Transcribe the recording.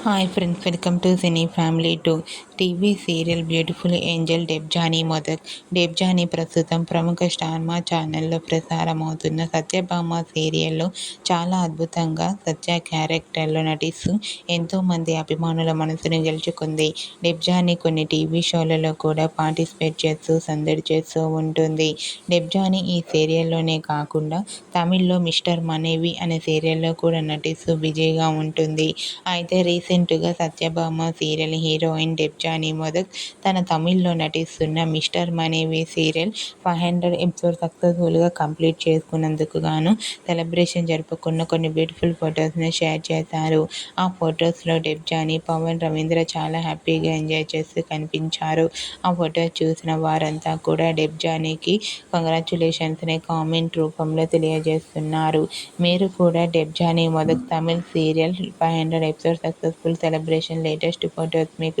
Hi friends welcome to cine family to TV serial beautiful angel Debjani Modak Debjani ప్రస్తుతం ప్రముఖ స్టార్మా ఛానల్లో ప్రసారమవుతున్న సత్యభామ సీరియల్లో చాలా అద్భుతంగా సత్య క్యారెక్టర్లో నటిస్తూ ఎంతోమంది అభిమానుల మనసును గెలుచుకుంది. డెబ్జానీ కొన్ని టీవీ షోలలో కూడా పార్టిసిపేట్ చేస్తూ సందడి చేస్తూ ఉంటుంది. డెబ్జానీ ఈ సీరియల్లోనే కాకుండా తమిళ్ళో మిస్టర్ మనేవి అనే సీరియల్లో కూడా నటిస్తూ బిజీగా ఉంటుంది. అయితే రీసెంట్గా సత్యభామ సీరియల్ హీరోయిన్ డెబ్జా డెబ్జానీ మొదక్ తన తమిళ్ళో నటిస్తున్న mister Manaivi serial five hundred episode సక్సెస్ఫుల్గా కంప్లీట్ చేసుకున్నందుకు గాను సెలబ్రేషన్ జరుపుకున్న కొన్ని బ్యూటిఫుల్ ఫొటోస్ని షేర్ చేశారు. ఆ ఫొటోస్లో డెబ్జాని పవన్ రవీంద్ర చాలా హ్యాపీగా ఎంజాయ్ చేస్తూ కనిపించారు. ఆ ఫొటోస్ చూసిన వారంతా కూడా డెబ్జానీకి కంగ్రాచులేషన్స్ని కామెంట్ రూపంలో తెలియజేస్తున్నారు. మీరు కూడా Debjani Modak Tamil serial five hundred episode successful celebration latest photos మీకు